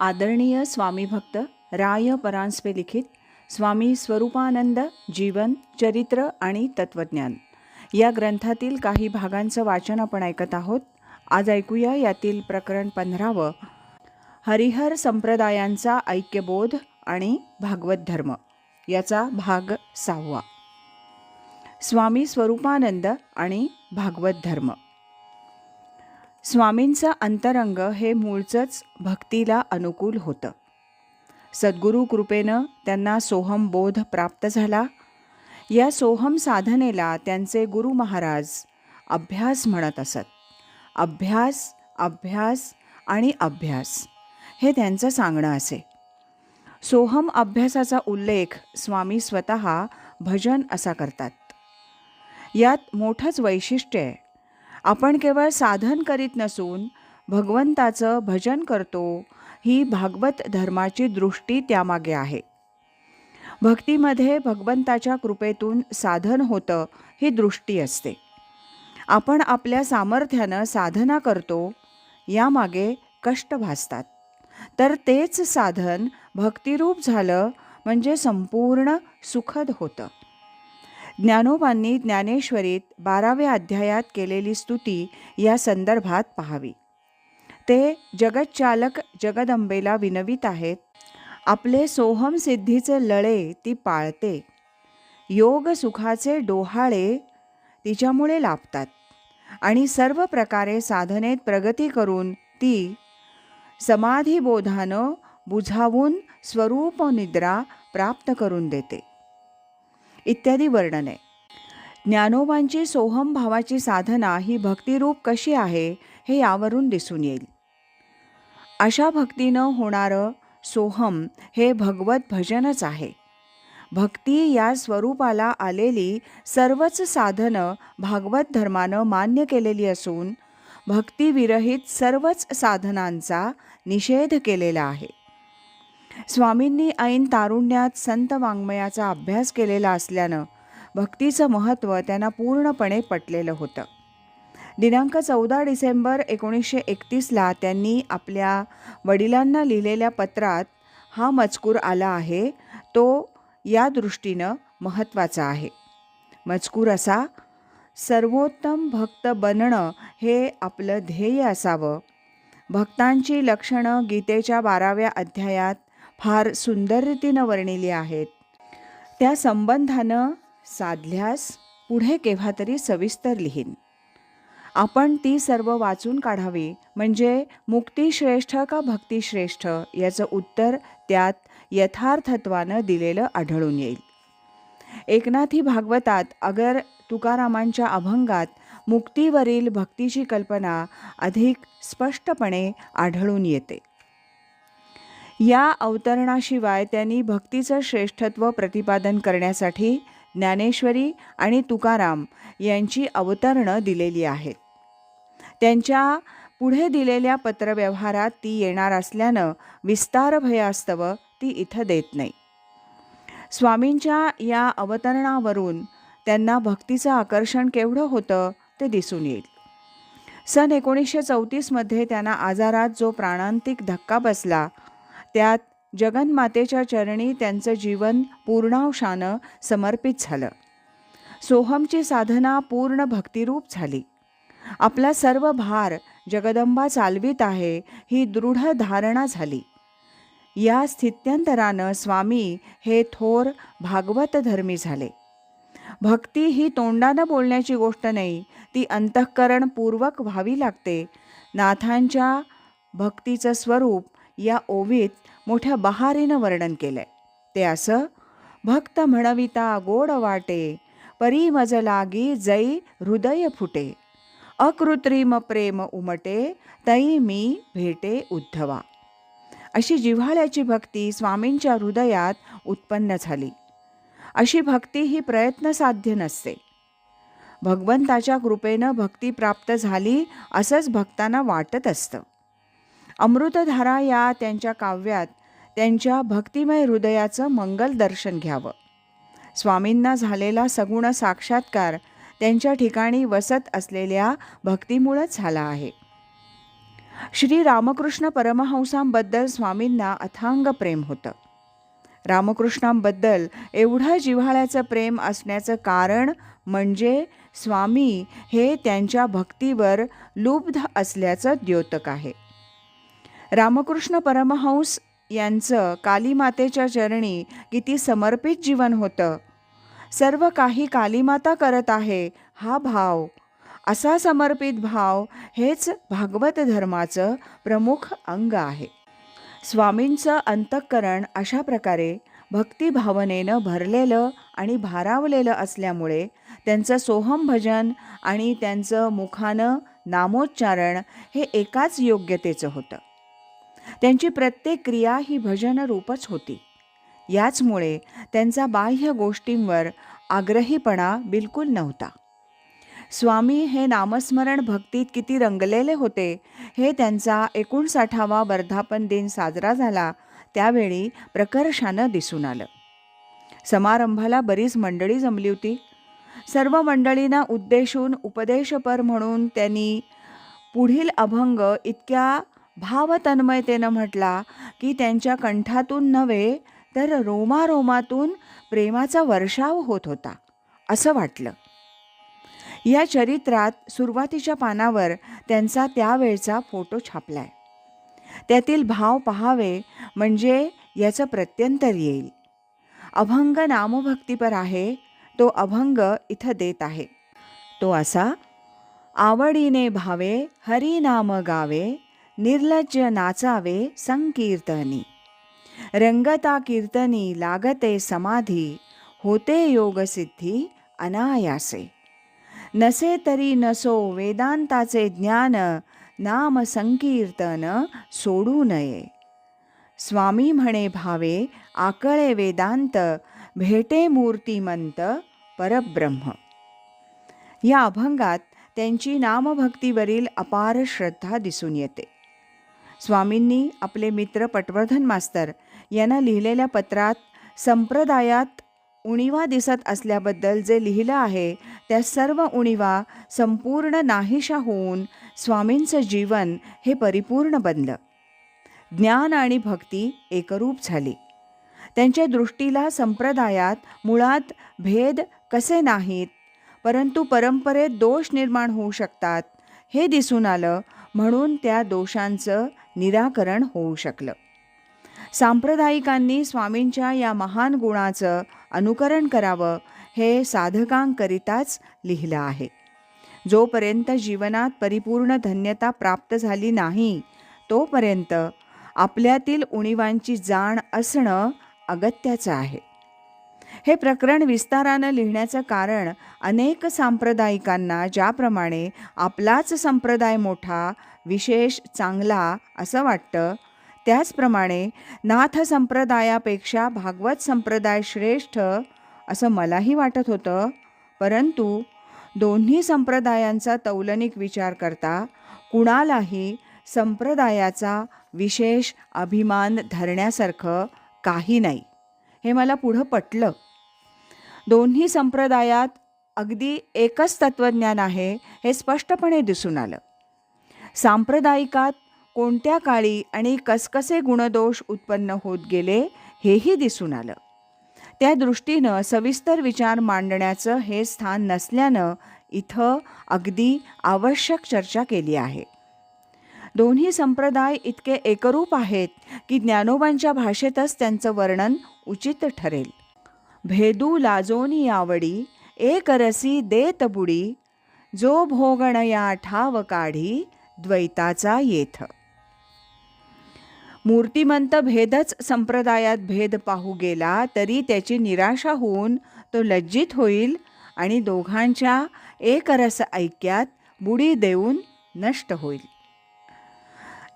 आदरणीय स्वामीभक्त राय परांजपे लिखित स्वामी स्वरूपानंद जीवन चरित्र आणि तत्वज्ञान. या ग्रंथातील काही भागांचं वाचन आपण ऐकत आहोत. आज ऐकूया यातील प्रकरण पंधरावं. हरिहर संप्रदायांचा ऐक्यबोध आणि भागवत धर्म. याचा भाग सहावा. स्वामी स्वरूपानंद आणि भागवत धर्म. स्वामींचं अंतरंग हे मूळचंच भक्तीला अनुकूल होतं. सद्गुरू कृपेनं त्यांना सोहम बोध प्राप्त झाला. या सोहम साधनेला त्यांचे गुरु महाराज अभ्यास म्हणत असत. अभ्यास अभ्यास आणि अभ्यास हे त्यांचं सांगणं असे. सोहम अभ्यासाचा उल्लेख स्वामी स्वतः भजन असा करतात. यात मोठंच वैशिष्ट्य आहे. आपण केवळ साधन करीत नसून भगवंताचं भजन करतो ही भागवत धर्माची दृष्टी त्यामागे आहे. भक्तीमध्ये भगवंताच्या कृपेतून साधन होतं ही दृष्टी असते. आपण आपल्या सामर्थ्यानं साधना करतो यामागे कष्ट भासतात. तर तेच साधन भक्तिरूप झालं म्हणजे संपूर्ण सुखद होतं. ज्ञानोबांनी ज्ञानेश्वरीत बाराव्या अध्यायात केलेली स्तुती या संदर्भात पाहावी. ते जगतचालक जगदंबेला विनवित आहेत. आपले सोहम सिद्धीचे लळे ती पाळते. योग सुखाचे डोहाळे तिच्यामुळे लाभतात. आणि सर्व प्रकारे साधनेत प्रगती करून ती समाधीबोधानं बुझावून स्वरूप निद्रा प्राप्त करून देते. इत्यादी वर्णने. ज्ञानोबांची सोहम भावाची साधना ही भक्तिरूप कशी आहे हे यावरून दिसून येईल. अशा भक्तीनं होणारं सोहम हे भगवत भजनच आहे. भक्ती या स्वरूपाला आलेली सर्वच साधनं भागवत धर्मानं मान्य केलेली असून भक्तिविरहित सर्वच साधनांचा निषेध केलेला आहे. स्वामींनी ऐन तारुण्यात संत वाङ्मयाचा अभ्यास केलेला असल्यानं भक्तीचं महत्त्व त्यांना पूर्णपणे पटलेलं होतं. दिनांक चौदा डिसेंबर एकोणीसशे एकतीसला त्यांनी आपल्या वडिलांना लिहिलेल्या पत्रात हा मजकूर आला आहे तो या दृष्टीनं महत्त्वाचा आहे. मजकूर असा सर्वोत्तम भक्त बनणं हे आपलं ध्येय असावं. भक्तांची लक्षणं गीतेच्या बाराव्या अध्यायात फार सुंदर रीतीनं वर्णिली आहेत. त्या संबंधानं साधल्यास पुढे केव्हा तरी सविस्तर लिहीन. आपण ती सर्व वाचून काढावी म्हणजे मुक्तिश्रेष्ठ का भक्तिश्रेष्ठ याचं उत्तर त्यात यथार्थत्वानं दिलेलं आढळून येईल. एकनाथी भागवतात अगर तुकारामांच्या अभंगात मुक्तीवरील भक्तीची कल्पना अधिक स्पष्टपणे आढळून येते. या अवतरणाशिवाय त्यांनी भक्तीचं श्रेष्ठत्व प्रतिपादन करण्यासाठी ज्ञानेश्वरी आणि तुकाराम यांची अवतरणं दिलेली आहेत. त्यांच्या पुढे दिलेल्या पत्रव्यवहारात ती येणार असल्यानं विस्तार भयास्तव ती इथं देत नाही. स्वामींच्या या अवतरणावरून त्यांना भक्तीचं आकर्षण केवढं होतं ते दिसून येईल. सन एकोणीसशे चौतीसमध्ये त्यांना आजारात जो प्राणांतिक धक्का बसला त्यात जगन्मातेच्या चरणी त्यांचं जीवन पूर्णांशानं समर्पित झालं. सोहमची साधना पूर्ण भक्तिरूप झाली. आपला सर्व भार जगदंबा चालवीत आहे ही दृढ धारणा झाली. या स्थित्यंतरानं स्वामी हे थोर भागवत धर्मी झाले. भक्ती ही तोंडानं बोलण्याची गोष्ट नाही ती अंतःकरणपूर्वक व्हावी लागते. नाथांच्या भक्तीचं स्वरूप या ओवीत मोठ्या बहारीनं वर्णन केलंय. ते असं भक्त म्हणविता गोड वाटे परी मज लागी जै हृदय फुटे. अकृत्रिम प्रेम उमटे तई मी भेटे उद्धवा. अशी जिव्हाळ्याची भक्ती स्वामींच्या हृदयात उत्पन्न झाली. अशी भक्ती ही प्रयत्नसाध्य नसते. भगवंताच्या कृपेनं भक्ती प्राप्त झाली असंच भक्तांना वाटत असतं. अमृतधारा या त्यांच्या काव्यात त्यांच्या भक्तिमय हृदयाचं मंगल दर्शन घ्यावं. स्वामींना झालेला सगुण साक्षात्कार त्यांच्या ठिकाणी वसत असलेल्या भक्तीमुळंच झाला आहे. श्री रामकृष्ण परमहंसांबद्दल स्वामींना अथांग प्रेम होतं. रामकृष्णांबद्दल एवढं जिव्हाळ्याचं प्रेम असण्याचं कारण म्हणजे स्वामी हे त्यांच्या भक्तीवर लुब्ध असल्याचं द्योतक आहे. रामकृष्ण परमहंस यांचं कालीमातेच्या चरणी किती समर्पित जीवन होतं. सर्व काही कालीमाता करत आहे हा भाव. असा समर्पित भाव हेच भागवत धर्माचं प्रमुख अंग आहे. स्वामींचं अंतःकरण अशा प्रकारे भक्तिभावनेनं भरलेलं आणि भारावलेलं असल्यामुळे त्यांचं सोहम भजन आणि त्यांचं मुखानं नामोच्चारण हे एकाच योग्यतेचं होतं. त्यांची प्रत्येक क्रिया ही भजन रूपच होती. याचमुळे त्यांचा बाह्य गोष्टींवर आग्रहीपणा बिलकुल नव्हता. स्वामी हे नामस्मरण भक्तीत किती रंगलेले होते हे त्यांचा एकोणसाठावा वर्धापन दिन साजरा झाला त्यावेळी प्रकर्षानं दिसून आलं. समारंभाला बरीच मंडळी जमली होती. सर्व मंडळींना उद्देशून उपदेशपर म्हणून त्यांनी पुढील अभंग इतक्या भावतन्मयतेनं म्हटला की त्यांच्या कंठातून नव्हे तर रोमारोमातून प्रेमाचा वर्षाव होत होता असं वाटलं. या चरित्रात सुरुवातीच्या पानावर त्यांचा त्यावेळचा फोटो छापलाय. त्यातील भाव पहावे म्हणजे याचं प्रत्यंतर येईल. अभंग नामभक्तीपर आहे तो अभंग इथं देत आहे. तो असा आवडीने भावे हरिनाम गावे निर्लज्ज नाचावे संकीर्तनी रंगता कीर्तनी लागते समाधी होते योगसिद्धी अनायासे नसे तरी नसो वेदांताचे ज्ञान नाम संकीर्तन सोडू नये स्वामी म्हणे भावे आकळे वेदांत भेटे मूर्तिमंत परब्रह्म या अभंगात त्यांची नामभक्तीवरील अपार श्रद्धा दिसून येते स्वामींनी आपले मित्र पटवर्धन मास्तर यांना लिहिलेल्या पत्रात संप्रदायात उणीवा दिसत असल्याबद्दल जे लिहिलं आहे त्या सर्व उणीवा संपूर्ण नाहीशा होऊन स्वामींचं जीवन हे परिपूर्ण बनलं. ज्ञान आणि भक्ती एकरूप झाली. त्यांच्या दृष्टीला संप्रदायात मुळात भेद कसे नाहीत परंतु परंपरेत दोष निर्माण होऊ शकतात हे दिसून आलं म्हणून त्या दोषांचं निराकरण होऊ शकलं. सांप्रदायिकांनी स्वामींच्या या महान गुणाचं अनुकरण करावं हे साधकांकरिताच लिहिलं आहे. जोपर्यंत जीवनात परिपूर्ण धन्यता प्राप्त झाली नाही तोपर्यंत आपल्यातील उणीवांची जाण असणं अगत्याचं आहे. हे प्रकरण विस्तारानं लिहिण्याचं कारण अनेक सांप्रदायिकांना ज्याप्रमाणे आपलाच संप्रदाय मोठा विशेष चांगला असं वाटतं. त्याचप्रमाणे नाथ संप्रदायापेक्षा भागवत संप्रदाय श्रेष्ठ असं मलाही वाटत होतं. परंतु दोन्ही संप्रदायांचा तौलनिक विचार करता कुणालाही संप्रदायाचा विशेष अभिमान धरण्यासारखं काही नाही. हे मला पुढं पटलं. दोन्ही संप्रदायात अगदी एकच तत्त्वज्ञान आहे हे स्पष्टपणे दिसून आलं. सांप्रदायिकात कोणत्या काळी आणि कसकसे गुणदोष उत्पन्न होत गेले हेही दिसून आलं. त्या दृष्टीनं सविस्तर विचार मांडण्याचं हे स्थान नसल्यानं इथं अगदी आवश्यक चर्चा केली आहे. दोन्ही संप्रदाय इतके एकरूप आहेत की ज्ञानोबांच्या भाषेतच त्यांचं वर्णन उचित ठरेल. भेदू लाजोनी आवडी एक रसी देत बुडी जो भोगण या ठाव काढी द्वैताचा येथ. मूर्तिमंत भेदच संप्रदायात भेद पाहू गेला तरी त्याची निराशा होऊन तो लज्जित होईल आणि दोघांच्या एकरस ऐक्यात बुडी देऊन नष्ट होईल.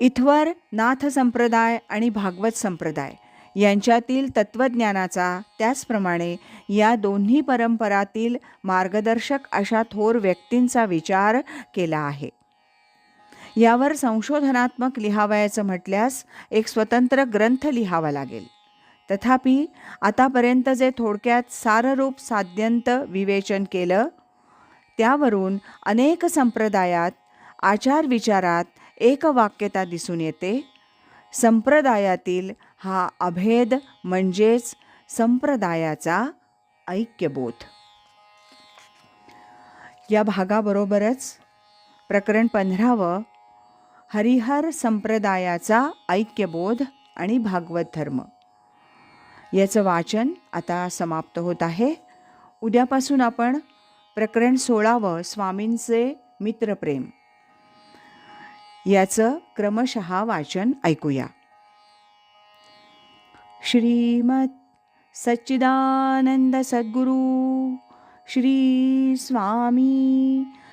इथवर नाथ संप्रदाय आणि भागवत संप्रदाय यांच्यातील तत्त्वज्ञानाचा त्याचप्रमाणे या दोन्ही परंपरातील मार्गदर्शक अशा थोर व्यक्तींचा विचार केला आहे. यावर संशोधनात्मक लिहावयाचं म्हटल्यास एक स्वतंत्र ग्रंथ लिहावा लागेल. तथापि आतापर्यंत जे थोडक्यात साररूप साध्यंत विवेचन केलं त्यावरून अनेक संप्रदायात आचारविचारात एकवाक्यता दिसून येते. संप्रदायातील हा अभेद म्हणजेच संप्रदायाचा ऐक्यबोध. या भागाबरोबरच प्रकरण पंधरावं हरिहर संप्रदायाचा ऐक्यबोध आणि भागवत धर्म. याचं वाचन आता समाप्त होत आहे. उद्यापासून आपण प्रकरण सोळावं स्वामींचे मित्रप्रेम. याचं क्रमशः वाचन ऐकूया. श्रीमत सच्चिदानंद सद्गुरू श्री स्वामी